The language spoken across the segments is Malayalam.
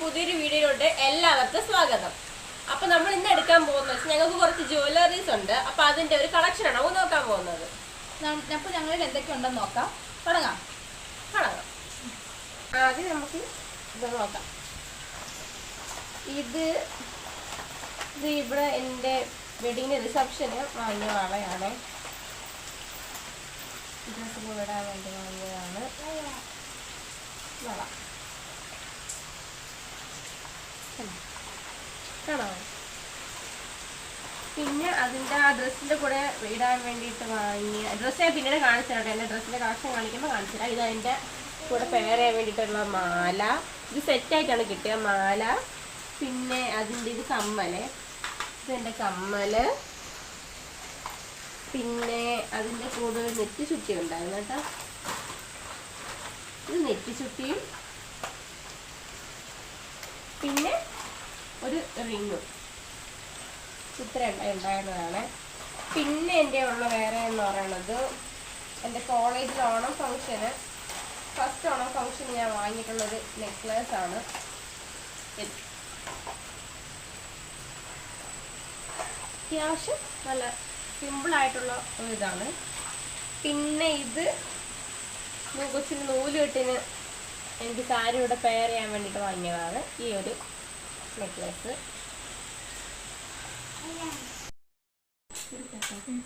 പുതിയൊരു വീഡിയോയിലോട്ട് എല്ലാവർക്കും സ്വാഗതം. അപ്പൊ നമ്മൾ ഇന്ന് എടുക്കാൻ പോകുന്നത് ഞങ്ങൾക്ക് കുറച്ച് ജ്വല്ലറീസ് ഉണ്ട്. അപ്പൊ അതിന്റെ ഒരു കളക്ഷൻ ആണ്. നോക്കാൻ പോകുന്നത്. അപ്പൊ ഞങ്ങളിൽ എന്തൊക്കെ ഉണ്ടെന്ന് നോക്കാം. തുടങ്ങാം. തുടങ്ങാം. ആദ്യം നമുക്ക് ഇത് നോക്കാം. ഇത് ഇത് ഇവിടെ എന്റെ വെഡിങ്ങിന് റിസപ്ഷന് വാങ്ങിയ വളയാണ് ഡ്രസ്സിന് വിടാൻ വേണ്ടി വാങ്ങിയതാണ്. വള കാണോ. പിന്നെ അതിന്റെ ആ ഡ്രസ്സിന്റെ കൂടെ ഇടാൻ വേണ്ടിയിട്ട് വാങ്ങിയ ഡ്രസ്സ് ഞാൻ പിന്നീട് കാണിച്ചു എന്റെ ഡ്രസ്സിന്റെ കളക്ഷൻ കാണിക്കുമ്പോൾ കാണിച്ചു തരാം. ഇത് അതിന്റെ കൂടെ പെയർ ചെയ്യാൻ വേണ്ടിയിട്ടുള്ള മാല. ഇത് സെറ്റായിട്ടാണ് കിട്ടിയ മാല. പിന്നെ അതിന്റെ ഇത് കമ്മൽ. ഇതെന്റെ കമ്മൽ പിന്നെ അതിന്റെ കൂടെ ഒരു നെറ്റി ചുട്ടി ഉണ്ടായിരുന്നു കേട്ടോ. ഇത് നെറ്റി ചുറ്റിയും പിന്നെ ഒരു റിങ്ങും. ഇത്ര ഉണ്ടായിരുന്നതാണ്. പിന്നെ എന്റെ ഉള്ള വേറെ എന്ന് പറയുന്നത് എന്റെ കോളേജിൽ ഓണം ഫംഗ്ഷന് ഫസ്റ്റ് ഓണം ഫംഗ്ഷന് ഞാൻ വാങ്ങിയിട്ടുള്ളൊരു നെക്ലേസ് ആണ്. അത്യാവശ്യം നല്ല സിമ്പിളായിട്ടുള്ള ഒരു ഇതാണ് പിന്നെ ഇത് കൊച്ചിന് നൂലുകെട്ടിന് എനിക്ക് സാരി ഇവിടെ പെയർ ചെയ്യാൻ വേണ്ടിയിട്ട് വാങ്ങിയതാണ്. ഈ ഒരു നെക്ലേസ്.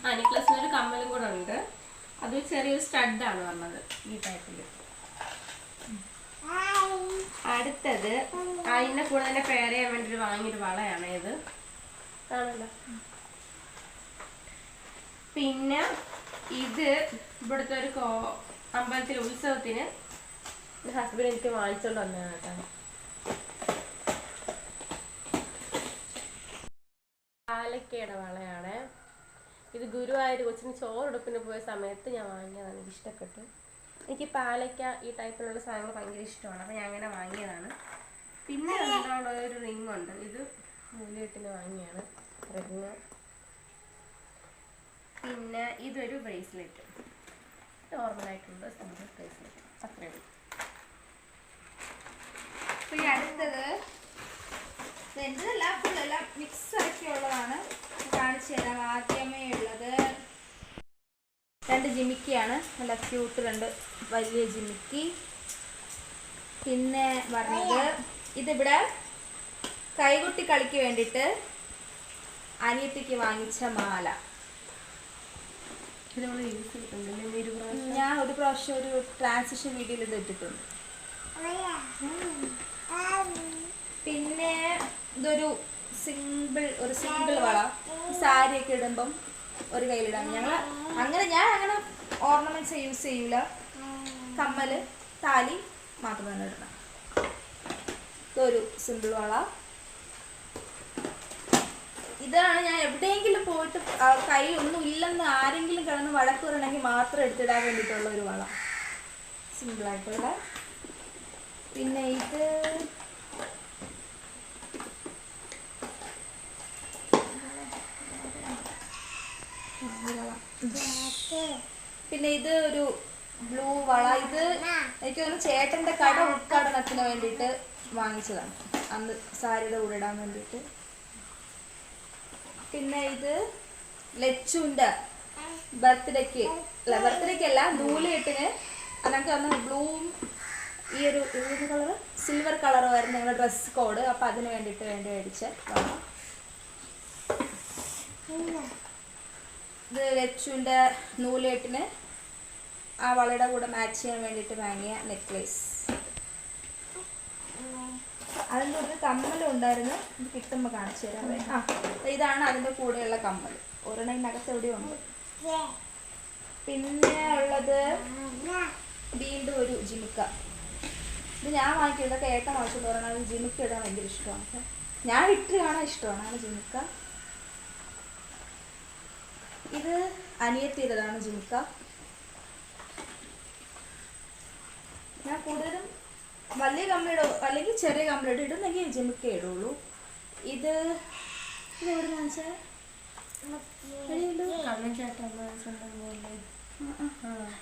ആ നെക്ലസിന് ഒരു കമ്മലും കൂടെ ഉണ്ട്. അത് ചെറിയൊരു സ്റ്റഡാണ് പറഞ്ഞത് ഈ ടൈപ്പിൽ അടുത്തത് അതിന്റെ കൂടെ തന്നെ പെയർ ചെയ്യാൻ വേണ്ടിയിട്ട് വാങ്ങിയൊരു വളയാണ് ഇത്. ആണല്ലോ. പിന്നെ ഇത് ഇവിടുത്തെ ഒരു കോ അമ്പലത്തിലെ ഉത്സവത്തിന് ഹസ്ബൻഡ് എനിക്ക് വാങ്ങിച്ചോണ്ട് വന്നതാണ് കേട്ടോ. പാലക്കയുടെ വളയാണ്. ഇത് ഗുരുവായൂർ കൊച്ചിന് ചോറെടുപ്പിന് പോയ സമയത്ത് ഞാൻ വാങ്ങിയതാണ്. എനിക്ക് ഇഷ്ടപ്പെട്ടു. എനിക്ക് പാലക്ക ഈ ടൈപ്പിലുള്ള സാധനങ്ങൾ ഭയങ്കര ഇഷ്ടമാണ്. അപ്പോൾ ഞാൻ അങ്ങനെ വാങ്ങിയതാണ്. പിന്നെ അതിനുള്ള ഒരു റിംഗ് ഉണ്ട് ഇത് മൂലിയെട്ടിന് വാങ്ങിയാണ്. റിങ് പിന്നെ ഇതൊരു ബ്രേസ്ലെറ്റ് നോർമൽ ആയിട്ടുള്ള സിമ്പിൾ ബ്രേസ്ലെറ്റ് അത്രയേ ഉള്ളൂ. ഈ അടുത്തത് എന്റേതല്ല ഫുൾ എല്ലാം മിക്സ് ആക്കിയുള്ളതാണ് കാണിച്ചു തരാം. ആദ്യമേ ഉള്ളത് രണ്ട് ജിമിക്കിയാണ് നല്ല ക്യൂട്ട് രണ്ട് വലിയ ജിമിക്കി പിന്നെ പറഞ്ഞത് ഇതിവിടെ കൈകുട്ടി കളിക്ക് വേണ്ടിയിട്ട് അനിയത്തിക്ക് വാങ്ങിച്ച മാല ഇത് നമ്മൾ യൂസ് ചെയ്തിട്ടുണ്ടല്ലേ ഒരു പ്രാവശ്യം ഞാൻ ഒരു പ്രാവശ്യം ഒരു ട്രാൻസിഷൻ വീഡിയോയിൽ ഇത് ഇട്ടിട്ടുണ്ട്. പിന്നെ ഇതൊരു സിമ്പിൾ ഒരു സിമ്പിൾ വള. സാരിയൊക്കെ ഇടുമ്പം ഒരു കയ്യിലിടാം ഞങ്ങൾ അങ്ങനെ ഞാൻ അങ്ങനെ ഓർണമെന്റ്സ് യൂസ് ചെയ്യൂല. കമ്മൽ താലി മാത്രം തന്നെ ഇടണം. ഇതൊരു സിമ്പിൾ വള. ഇതാണ് ഞാൻ എവിടെയെങ്കിലും പോയിട്ട് കൈ ഒന്നും ഇല്ലെന്ന് ആരെങ്കിലും കിടന്ന് വഴക്ക് പറയണമെങ്കിൽ മാത്രം എടുത്തിടാൻ വേണ്ടിയിട്ടുള്ള ഒരു വള. സിമ്പിളായിട്ടുള്ള പിന്നെ ഇത് പിന്നെ ഇത് ഒരു ബ്ലൂ വള. ഇത് എനിക്ക് തോന്നുന്നു ചേട്ടന്റെ കട ഉദ്ഘാടനത്തിന് വേണ്ടിയിട്ട് വാങ്ങിച്ചതാണ്. അന്ന് സാരിയുടെ കൂടെ ഇടാൻ വേണ്ടിയിട്ട്. പിന്നെ ഇത് ലച്ചുണ്ട് ബർത്ത്ഡേക്ക്. അല്ല ബർത്ത്ഡേക്ക് അല്ല നൂലുകെട്ടിന് അനക്ക് വന്ന ബ്ലൂവും ഈ ഒരു ഏത് കളർ സിൽവർ കളർ വരുന്ന ഞങ്ങളുടെ ഡ്രസ് കോഡ്. അപ്പം അതിന് വേണ്ടിയിട്ട് വേണ്ടി മേടിച്ച. ഇത് ലച്ചുവിന്റെ നൂലുകെട്ടിന് ആ വളയുടെ കൂടെ മാച്ച് ചെയ്യാൻ വേണ്ടിയിട്ട് വാങ്ങിയ നെക്ലേസ് അതിന്റെ ഒരു കമ്മലും ഉണ്ടായിരുന്നു. ഇത് കിട്ടുമ്പോൾ കാണിച്ചു തരാവേ ആ ഇതാണ് അതിന്റെ കൂടെയുള്ള കമ്മൽ. ഒരെണ്ണം ഇതിനകത്ത് എവിടെയോ ഉണ്ട്. പിന്നെ ഉള്ളത് വീണ്ടും ഒരു ജിമുക്ക. ഇത് ഞാൻ വാങ്ങിക്കും. ഇതൊക്കെ ഏട്ടൻ വാങ്ങിച്ചോണ്ട് പറയണത് ജിമുക്ക ഇടാൻ ഭയങ്കര ഇഷ്ടമാണ്. ഞാൻ ഇട്ട് കാണാൻ ഇഷ്ടമാണ്. ആണ് ജിമുക്ക. ഇത് അനിയത്തിയതാണ് ജിമുക്ക. ഞാൻ കൂടുതലും വലിയ കമ്പിയുടെ അല്ലെങ്കിൽ ചെറിയ കമ്പിയുടെ ഇടുന്നെങ്കിൽ ജിമുക്ക ഇടുള്ളൂ. ഇത് ഇത് എവിടെ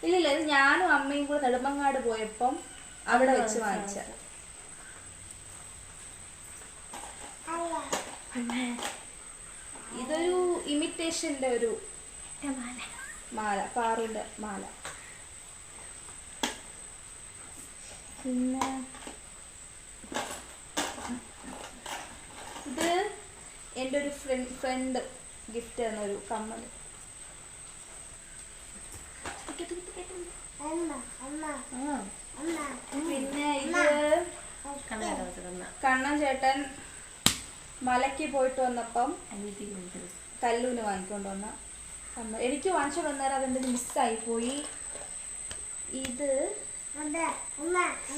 ഇല്ലില്ല ഇത് ഞാനും അമ്മയും കൂടെ നെടുമങ്ങാട് പോയപ്പം അവിടെ വെച്ച് വാങ്ങിച്ച ഇതൊരു ഇമിറ്റേഷന്റെ ഒരു മാല. പാറിന്റെ മാല. പിന്നെ ഇത് എന്റെ ഒരു ഫ്രണ്ട് ഫ്രണ്ട് ഗിഫ്റ്റ് തന്ന ഒരു കമ്മൽ. പിന്നെ ഇത് കണ്ണൻ ചേട്ടൻ മലയ്ക്ക് പോയിട്ട് വന്നപ്പം കല്ലൂന് വാങ്ങിക്കൊണ്ട് വന്ന എനിക്ക് വാങ്ങിച്ചു വന്നേരം അതെന്തെങ്കിലും മിസ്സായി പോയി. ഇത്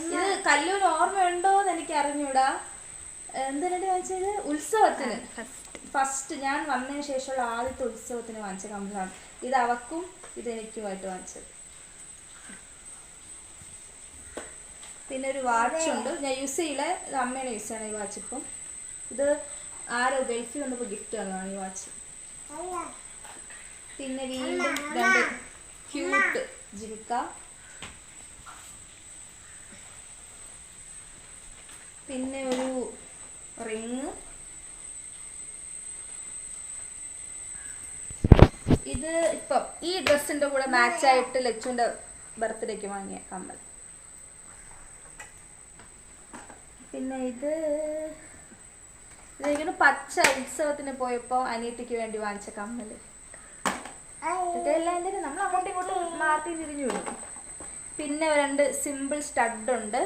ഇത് കല്ലൂർ ഓർമ്മയുണ്ടോ എന്ന് എനിക്ക് അറിഞ്ഞൂടാ എന്തിനാണ് വാങ്ങിച്ചത്? ഉത്സവത്തിന്. ഫസ്റ്റ് ഞാൻ വന്നതിന് ശേഷമുള്ള ആദ്യത്തെ ഉത്സവത്തിന് വാങ്ങിച്ച കമ്മലാണ് ഇത് അവക്കും ഇത് എനിക്കുമായിട്ട് വാങ്ങിച്ചത്. പിന്നെ ഒരു വാച്ച് ഉണ്ട്. ഞാൻ യൂസ് ചെയ്യില്ല ഇത് അമ്മയാണ് യൂസ് ചെയ്യണം ഈ വാച്ച് ഇപ്പം. ഇത് ആരോ ഗൾഫിൽ വന്നപ്പോൾ ഗിഫ്റ്റ് തന്നതാണ് ഈ വാച്ച് പിന്നെ വീണ്ടും രണ്ട് ക്യൂട്ട് ജിമിക്ക. പിന്നെ ഒരു റിങ്. ഇത് ഇപ്പം ഈ ഡ്രസ്സിന്റെ കൂടെ മാച്ച് ആയിട്ട് ലച്ചുവിന്റെ ബർത്ത്ഡേക്ക് വാങ്ങിയ കമ്മൽ. പിന്നെ ഇത് ഇതിങ്ങനെ പച്ച ഉത്സവത്തിന് പോയപ്പോൾ അനിയത്തിക്ക് വേണ്ടി വാങ്ങിച്ച കമ്മൽ ഇതൊക്കെ എല്ലാം നമ്മൾ അങ്ങോട്ടും ഇങ്ങോട്ടും മാറ്റി തിരിഞ്ഞു പിന്നെ രണ്ട് സിമ്പിൾ സ്റ്റഡ് ഉണ്ട്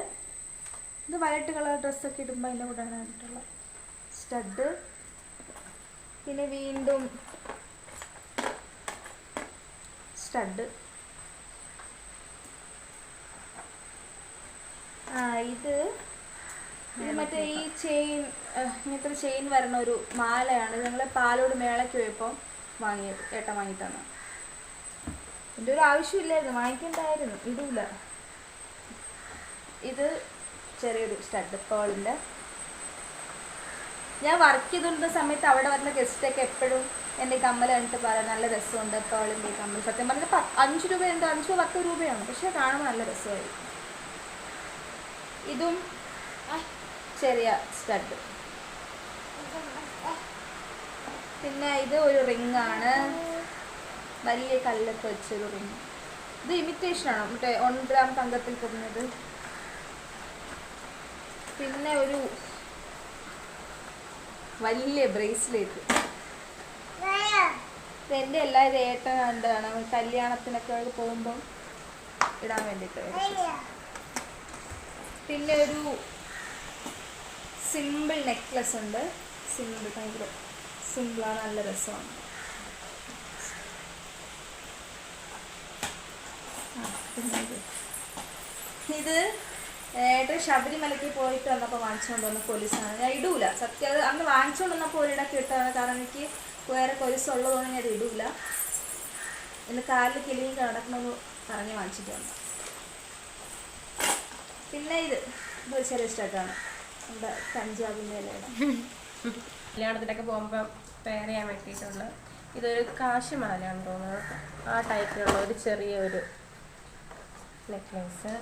ഇത് വൈറ്റ് കളർ ഡ്രസ്സൊക്കെ ഇടുമ്പോൾ അതിന്റെ കൂടെ ആയിട്ടുള്ള സ്റ്റഡ് പിന്നെ വീണ്ടും സ്റ്റഡ് ആ ഇത് ഇത് മറ്റേ ഈ ചെയിൻ ഇങ്ങനത്തെ ഒരു ചെയിൻ വരുന്ന ഒരു മാലയാണ്. ഞങ്ങൾ പാലോട് മേളയ്ക്ക് പോയപ്പോൾ വാങ്ങിയത് ഏട്ടൻ വാങ്ങി തന്ന എന്റെ ഒരു ആവശ്യമില്ലായിരുന്നു. വാങ്ങിക്കണ്ടായിരുന്നു. ഇടില്ല ഇത് ചെറിയൊരു സ്റ്റഡ് പേളിന്റെ. ഞാൻ വർക്ക് ചെയ്തുകൊണ്ട സമയത്ത് അവിടെ വരുന്ന ഗസ്റ്റൊക്കെ എപ്പോഴും എന്റെ കമ്മൽ കണ്ടിട്ട് പറയാം നല്ല രസമുണ്ട് പേളിന്റെ കമ്മൽ. സത്യം പറഞ്ഞാൽ പ- അഞ്ച് രൂപ എന്തോ അഞ്ച് പത്ത് രൂപയാണ്. പക്ഷെ കാണുമ്പോൾ നല്ല രസമായിരിക്കും. ഇതും ചെറിയ സ്റ്റഡ്. പിന്നെ ഇത് ഒരു റിംഗ് ആണ്. വലിയ കല്ലൊക്കെ വെച്ചൊരു റിംഗ്. ഇത് ഇമിറ്റേഷൻ ആണോ മറ്റേ ഒൺ ഗ്രാം തങ്കത്തിൽ പൊതിഞ്ഞത് പിന്നെ ഒരു വലിയ ബ്രേസ്ലെറ്റ്. എന്റെ എല്ലാ ഏട്ടൻ കണ്ടാണ് കല്യാണത്തിനൊക്കെ പോകുമ്പം ഇടാൻ വേണ്ടിയിട്ട് പിന്നെ ഒരു സിമ്പിൾ നെക്ലസ് ഉണ്ട്. സിമ്പിൾ ഭയങ്കര സിമ്പിളാണ് നല്ല രസമാണ്. ഇത്. ഏട്ടൻ ശബരിമലയ്ക്ക് പോയിട്ട് വന്നപ്പോൾ വാങ്ങിച്ചുകൊണ്ട് വന്ന കൊലുസാണ് ഞാൻ ഇടൂല. സത്യം അത് അന്ന് വാങ്ങിച്ചുകൊണ്ട് വന്നപ്പോൾ ഒരിടക്ക് ഇട്ടതാണ്. കാരണം എനിക്ക് വേറെ കൊലുസുള്ളതുകൊണ്ട് ഞാൻ ഇടൂല. എന്റെ കാലിൽ കിളിയും കിടക്കണമെന്ന് പറഞ്ഞ് വാങ്ങിച്ചിട്ട് വന്നു. പിന്നെ ഇത് ഒരു ചെറിയ ഇഷ്ടമായിട്ടാണ് നമ്മുടെ പഞ്ചാബിന്റെ ഇലയുടെ. കല്യാണത്തിനൊക്കെ പോകുമ്പോൾ പെയർ ചെയ്യാൻ വേണ്ടിയിട്ടുള്ള ഇതൊരു കാശിമാലയാണെന്ന് തോന്നുന്നത് ആ ടൈപ്പിലുള്ള ഒരു ചെറിയ ഒരു നെക്ലേസ്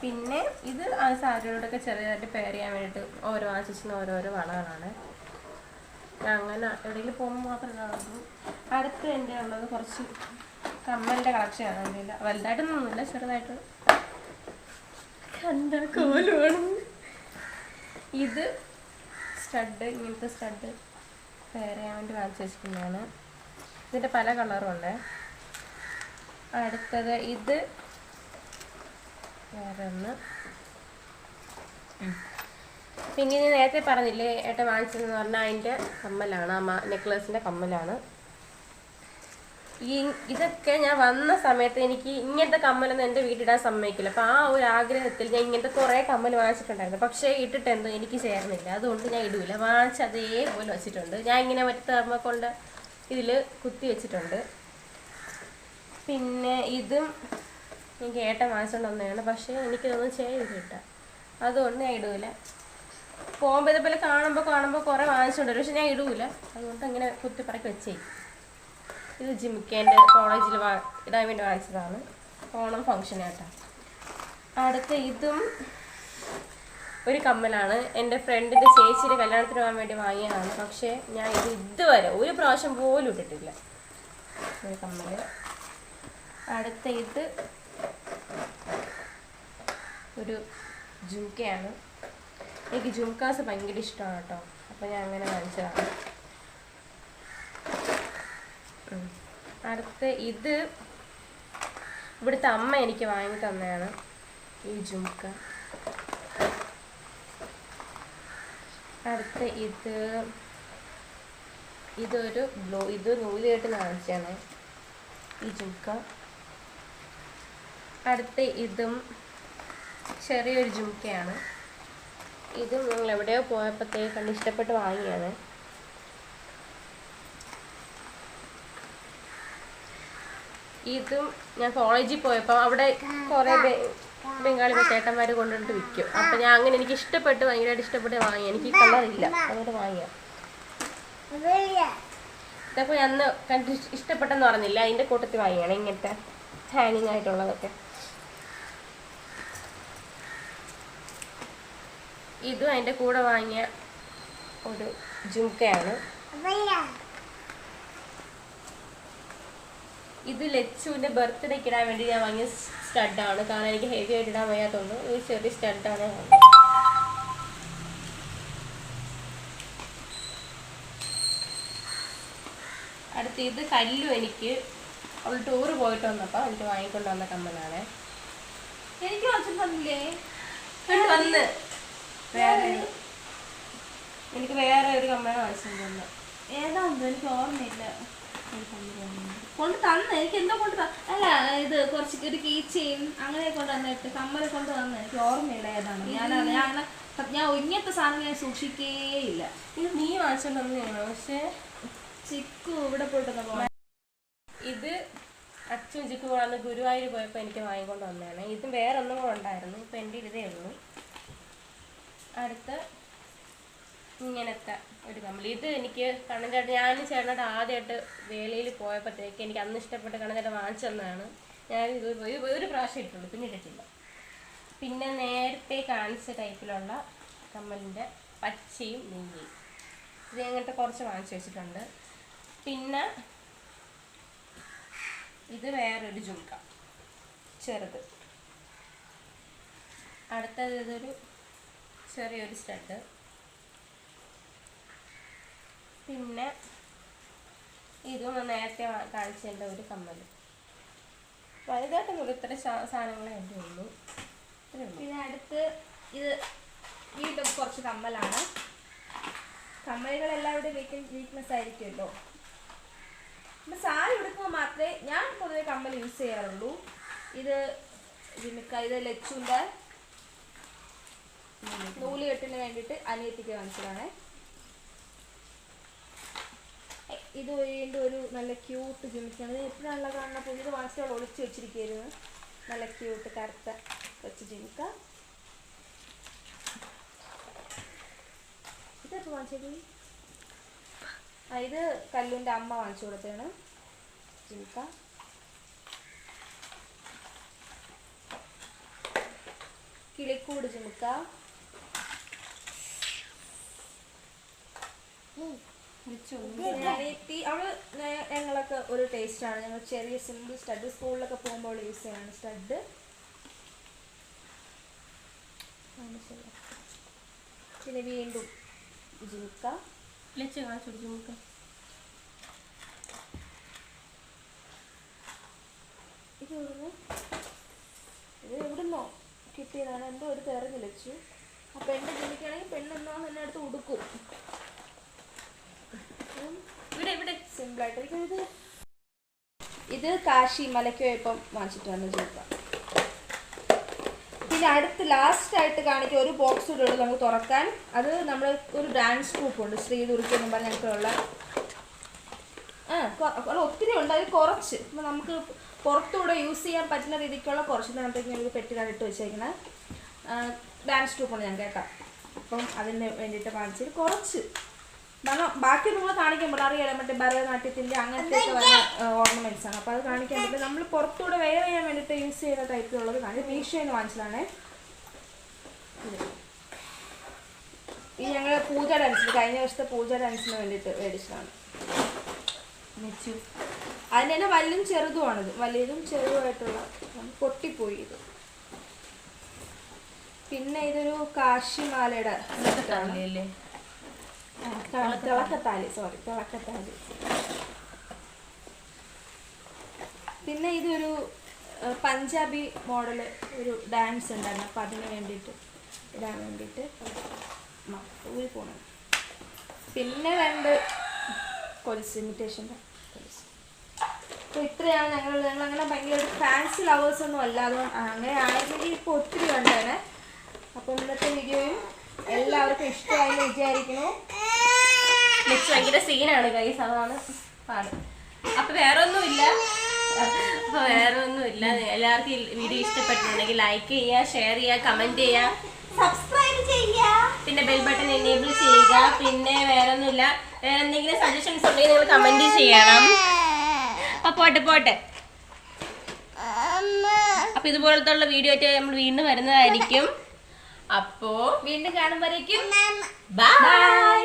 പിന്നെ ഇത് ആ സാരിയോടൊക്കെ ചെറിയതായിട്ട് പെയർ ചെയ്യാൻ വേണ്ടിയിട്ട് ഓരോ ആശിച്ചിന് ഓരോരോ വളകളാണ്. അങ്ങനെ എവിടെയെങ്കിലും പോകുമ്പോൾ മാത്രമേ ഉള്ളൂ അടുത്ത് എന്റെ ഉള്ളത് കുറച്ച് കമ്മലിന്റെ കളക്ഷനാണ് എന്റെ. വലുതായിട്ടൊന്നുമില്ല ചെറുതായിട്ട്. കണ്ട കോലുമാണ് ഇത് സ്റ്റഡ് ഇങ്ങനത്തെ സ്റ്റഡ് പെയർ ചെയ്യാൻ വേണ്ടി വാങ്ങിച്ചു വെച്ചിരിക്കുന്നതാണ്. ഇതിന്റെ പല കളറും ഉണ്ട്. അടുത്തത് ഇത് വേറെ ഒന്ന് പിന്നെ ഞാൻ നേരത്തെ പറഞ്ഞില്ലേ ഏട്ടൻ വാങ്ങിച്ചതെന്ന് പറഞ്ഞാൽ അതിന്റെ കമ്മലാണ് ആ നെക്ലേസിന്റെ കമ്മലാണ്. ഈ ഇതൊക്കെ ഞാൻ വന്ന സമയത്ത് എനിക്ക് ഇങ്ങനത്തെ കമ്മലൊന്നും എന്റെ വീട്ടിടാൻ സമ്മതിക്കില്ല. അപ്പം ആ ഒരു ആഗ്രഹത്തിൽ ഞാൻ ഇങ്ങനത്തെ കുറേ കമ്മൽ വാങ്ങിച്ചിട്ടുണ്ടായിരുന്നു. പക്ഷേ ഇട്ടിട്ട് എന്തോ എനിക്ക് ചേർന്നില്ല. അതുകൊണ്ട് ഞാൻ ഇടൂല. വാങ്ങിച്ച് അതേപോലെ വെച്ചിട്ടുണ്ട്. ഞാൻ ഇങ്ങനെ മറ്റേ തർമ്മ കൊണ്ട് ഇതിൽ കുത്തി വെച്ചിട്ടുണ്ട്. പിന്നെ ഇതും എനിക്ക് ഏട്ടൻ വാങ്ങിച്ചുകൊണ്ട് വന്നതാണ് പക്ഷേ എനിക്കിതൊന്നും ചെയ്തില്ല അതുകൊണ്ട് ഞാൻ ഇടൂല. പോകുമ്പോൾ ഇതേപോലെ കാണുമ്പോൾ കാണുമ്പോൾ കുറേ വാങ്ങിച്ചുകൊണ്ട് പക്ഷെ ഞാൻ ഇടൂല. അതുകൊണ്ട് അങ്ങനെ കുത്തിപ്പറക്കി വെച്ചേ ഇത് ജിമിക്കേന്റെ കോളേജിൽ വാ ഇടാൻ വേണ്ടി വാങ്ങിച്ചതാണ്. ഓണം ഫംഗ്ഷൻ അടുത്ത ഇതും ഒരു കമ്മലാണ്. എന്റെ ഫ്രണ്ടിന്റെ ചേച്ചിയുടെ കല്യാണത്തിന് പോകാൻ വേണ്ടി വാങ്ങിയതാണ്. പക്ഷേ ഞാൻ ഇത് ഇതുവരെ ഒരു പ്രാവശ്യം പോലും ഇട്ടിട്ടില്ല. ഒരു കമ്മൽ അടുത്ത ഇത് ഒരു ജുംക്കയാണ് എനിക്ക് ജുംക്കാസ് ഭയങ്കര ഇഷ്ടമാണ് കേട്ടോ. അപ്പോൾ ഞാൻ അങ്ങനെ വാങ്ങിച്ചതാണ് അടുത്ത് ഇത് ഇവിടുത്തെ അമ്മ എനിക്ക് വാങ്ങി തന്നെയാണ് ഈ ജുംക്ക അടുത്ത് ഇത് ഇതൊരു ബ്ലൂ ഇത് നൂൽ കാണിച്ചാണ് ഈ ജുംക്ക അടുത്ത ഇതും ചെറിയൊരു ജുംക്കയാണ്. ഇത് ഞങ്ങൾ എവിടെയോ പോയപ്പോഴത്തേക്ക് കണ്ട് ഇഷ്ടപ്പെട്ട് വാങ്ങിയാണ്. ഇതും ഞാൻ കോളേജിൽ പോയപ്പോൾ അവിടെ കുറേ ബംഗാളി ചേട്ടന്മാർ കൊണ്ടുവന്നിട്ട് വിൽക്കും. അപ്പം ഞാൻ അങ്ങനെ എനിക്ക് ഇഷ്ടപ്പെട്ട് ഭയങ്കരമായിട്ട് ഇഷ്ടപ്പെട്ട് വാങ്ങി. എനിക്ക് കളറില്ല അതുകൊണ്ട് വാങ്ങിയ. ഇതൊക്കെ അന്ന് കണ്ട് ഇഷ്- ഇഷ്ടപ്പെട്ടെന്ന് പറഞ്ഞില്ല? അതിന്റെ കൂട്ടത്തിൽ വാങ്ങിയാണ് ഇങ്ങനത്തെ ഹാങ്ങിങ് ആയിട്ടുള്ളതൊക്കെ. ഇതും അതിന്റെ കൂടെ വാങ്ങിയ ഒരു ജുംക്കയാണ് ഇത് ലച്ചുവിന്റെ ബർത്ത്ഡേക്ക് ഇടാൻ വേണ്ടി ഞാൻ വാങ്ങിയ സ്റ്റഡാണ്. കാരണം എനിക്ക് ഹെവി ആയിട്ട് ഇടാൻ വയ്യാത്തതുകൊണ്ട് ഒരു ചെറിയ സ്റ്റഡാണ് അടുത്ത് ഇത് കല്ലു എനിക്ക് അവൾ ടൂറ് പോയിട്ട് വന്നപ്പോൾ എനിക്ക് വാങ്ങിക്കൊണ്ട് വന്ന കമ്മലാണ്. എനിക്ക് തന്നില്ലേ വന്ന്. വേറെ എനിക്ക് വേറെ ഒരു കമ്മലാണ് വാങ്ങിച്ചു തന്നെ എനിക്ക് ഓർമ്മയില്ല. കൊണ്ട് തന്ന. എനിക്ക് എന്തോ കൊണ്ട് അല്ല ഇത് കുറച്ച് ഒരു കീ ചെയിൻ അങ്ങനെ കൊണ്ട് തന്നിട്ട് കമ്മലെ കൊണ്ട് തന്ന. എനിക്ക് ഓർമ്മയില്ല ഏതാണ്. ഞാൻ ഞാൻ ഇങ്ങനത്തെ സാധനം ഞാൻ സൂക്ഷിക്കേയില്ല. ഇത് നീ വാങ്ങിച്ചോണ്ട് പക്ഷെ പക്ഷേ ചിക്കു ഇവിടെ പോയിട്ട് ഇത് അച്ഛൻ ചിക്കു കൂടെ അന്ന് ഗുരുവായൂർ പോയപ്പോൾ എനിക്ക് വാങ്ങിക്കൊണ്ട് വന്നതാണ്. ഇത് വേറെ ഒന്നും കൂടെ ഉണ്ടായിരുന്നു. ഇപ്പം എന്റെ ഇതേ ഉള്ളൂ. അടുത്ത ഇങ്ങനത്തെ ഒരു കമ്മൽ ഇത് എനിക്ക് കണ്ണൻചേട്ടൻ ഞാൻ ചേട്ടനോട് ആദ്യമായിട്ട് വേലയിൽ പോയപ്പോഴത്തേക്ക് എനിക്ക് അന്ന് ഇഷ്ടപ്പെട്ട കണ്ണൻചേട്ടൻ വാങ്ങിച്ചു തന്നതാണ്. ഞാൻ ഇത് ഒരു ഒരു പ്രാവശ്യം ഇട്ടുള്ളൂ പിന്നെ ഇട്ടിട്ടില്ല. പിന്നെ നേരത്തെ കാണിച്ച ടൈപ്പിലുള്ള കമ്മലിന്റെ പച്ചയും നീലയും ഇത് അങ്ങനത്തെ കുറച്ച് വാങ്ങിച്ചു വെച്ചിട്ടുണ്ട്. പിന്നെ ഇത് വേറൊരു ജുംക്ക ചെറുത്. അടുത്തത് ഇതൊരു ചെറിയൊരു സ്റ്റഡ് പിന്നെ ഇതും നേരത്തെ കാണിച്ചേണ്ട ഒരു കമ്മൽ വലുതായിട്ടൊന്നും ഇത്ര സാ- സാധനങ്ങളെ എന്റെ ഉള്ളൂ. ഇത്രേ പിന്നെ അടുത്ത് ഇത് വീണ്ടും കുറച്ച് കമ്മലാണ്. കമ്മലുകൾ എല്ലാവരുടെയും വീക്ക് വീക്ക്നെസ് ആയിരിക്കുമല്ലോ. അപ്പം സാരി ഉടുക്കുമ്പോൾ മാത്രമേ ഞാൻ പൊതുവെ കമ്മൽ യൂസ് ചെയ്യാറുള്ളൂ. ഇത് ഇത് ലച്ചുന്റെ നൂൽ കെട്ടിന് വേണ്ടിയിട്ട് അനിയത്തിക്ക് വാങ്ങിച്ചതാണ് ഇത് വീണ്ടും ഒരു നല്ല ക്യൂട്ട് ജിമിക്കാണ് ഇത് എപ്പോഴാണല്ലോ കാണുന്ന ഇത് വാങ്ങിച്ചോട് ഒളിച്ചു വെച്ചിരിക്കുകയായിരുന്നു. നല്ല ക്യൂട്ട് കറുത്ത വെച്ച് ജിമിക്ക ഇതൊക്കെ വാങ്ങിച്ചത് ആ ഇത് കല്ലുവിന്റെ അമ്മ വാങ്ങിച്ചു കൊടുത്തതാണ് ജിമിക്ക കിളിക്കൂട് ജിമിക്ക അവൾ ഞങ്ങളൊക്കെ ഒരു ടേസ്റ്റ് ആണ്. ഞങ്ങൾ ചെറിയ സിമ്പിൾ സ്റ്റഡ് സ്കൂളിലൊക്കെ പോകുമ്പോൾ യൂസ് ചെയ്യാണ് സ്റ്റഡ് പിന്നെ വീണ്ടും ജിമിക്ക ലച്ച കാണിച്ചു ഇത് എവിടുന്ന്? ഇത് എവിടുന്നോ കിട്ടിയതാണ്. എന്തോ ഒരു തെറിഞ്ഞ് നിലച്ചു ആ പെണ്ണ് ജിമിക്കാണെങ്കിൽ പെണ്ണെന്നോ എന്നെ അടുത്ത് ഉടുക്കും ഇവിടെ ഇവിടെ സിമ്പിളായിട്ട് ഇത് ഇത് കാശി മലയ്ക്ക് പോയപ്പം വാങ്ങിച്ചിട്ട് വന്ന പിന്നെ അടുത്ത് ലാസ്റ്റ് ആയിട്ട് കാണിക്കുക ഒരു ബോക്സ് കൂടെ നമുക്ക് തുറക്കാൻ. അത് നമ്മൾ ഒരു ഡാൻസ് ഗ്രൂപ്പ് ഉണ്ട്. ശ്രീ എന്ന് പറഞ്ഞ ഞങ്ങൾക്കുള്ള. ആ ഒത്തിരി ഉണ്ട്. അത് കുറച്ച്. ഇപ്പം നമുക്ക് പുറത്തൂടെ യൂസ് ചെയ്യാൻ പറ്റുന്ന രീതിക്കുള്ള കുറച്ച് നേരത്തേക്ക് ഞങ്ങൾക്ക് പെട്ടി ഇട്ട് വെച്ചേക്കുന്നത് ഡാൻസ് ഉണ്ട് ഞാൻ കേട്ടോ അപ്പം അതിന് വേണ്ടിയിട്ട് വാങ്ങിച്ചത് കുറച്ച്. കാരണം ബാക്കി നമ്മൾ കാണിക്കുമ്പോൾ അറിയാലോ മറ്റേ ഭരതനാട്യത്തിന്റെ അങ്ങനത്തെ ഓർണമെന്റ്സ് ആണ്. അപ്പോൾ അത് കാണിക്കാൻ പറ്റും. നമ്മൾ പുറത്തൂടെ വെയർ ചെയ്യാൻ വേണ്ടിയിട്ട് യൂസ് ചെയ്യുന്ന ടൈപ്പിലുള്ളത് കാണിച്ചു മീഷോയിൽ നിന്ന് വാങ്ങിച്ചതാണേ. ഈ ഞങ്ങൾ പൂജ ഡാൻസിന് കഴിഞ്ഞ വർഷത്തെ പൂജ ഡാൻസിന് വേണ്ടിയിട്ട് മേടിച്ചതാണ്. അതിന് തന്നെ വലുതും ചെറുതുമാണിത് വലിയതും ചെറുതുമായിട്ടുള്ള പൊട്ടിപ്പോയി ഇത്. പിന്നെ ഇതൊരു കാശിമാലയുടെ സെറ്റാണ് അല്ലേ ആ, ത- തിളക്കത്താലി സോറി തിളക്കത്താലി പിന്നെ ഇതൊരു പഞ്ചാബി മോഡൽ ഒരു ഡാൻസ് ഉണ്ടായിരുന്നു. അപ്പം അതിന് വേണ്ടിയിട്ട് ഇടാൻ വേണ്ടിയിട്ട് ഊരി പോകണം പിന്നെ രണ്ട് കൊലുസ് ഇമിറ്റേഷന്റെ കൊലുസ് അപ്പോൾ ഇത്രയാണ് ഞങ്ങൾ അങ്ങനെ ഭയങ്കര ഫാൻസി ലവേഴ്സ് ഒന്നും അല്ല. അതുകൊണ്ട് അങ്ങനെ ആയിരുന്നെങ്കിൽ ഇപ്പോൾ ഒത്തിരി കണ്ടേനെ അപ്പോൾ ഇന്നത്തെ വീഡിയോയും എല്ലാവർക്കും ഇഷ്ടമായി വിചാരിക്കുന്നു. നെക്സ്റ്റ് ഭയങ്കര സീനാണ് ഗൈസ് അതാണ് പാട്. അപ്പൊ വേറെ ഒന്നുമില്ല അപ്പൊ വേറെ ഒന്നുമില്ല എല്ലാവർക്കും വീഡിയോ ഇഷ്ടപ്പെട്ടിട്ടുണ്ടെങ്കിൽ ലൈക്ക് ചെയ്യുക ഷെയർ ചെയ്യുക കമന്റ് ചെയ്യുക. സബ്സ്ക്രൈബ് ചെയ്യുക. പിന്നെ ബെൽ ബട്ടൺ എനേബിൾ ചെയ്യുക. പിന്നെ വേറെ ഒന്നുമില്ല വേറെ എന്തെങ്കിലും സജഷൻസ് ഉണ്ടെങ്കിൽ നിങ്ങൾ കമന്റ് ചെയ്യണം. അപ്പൊ പോട്ടെ പോട്ടെ. അപ്പൊ ഇതുപോലത്തെ ഉള്ള വീഡിയോ ആയിട്ട് നമ്മൾ വീണ്ടും വരുന്നതായിരിക്കും. അപ്പോ വീണ്ടും കാണുമ്പോഴേക്കും ബൈ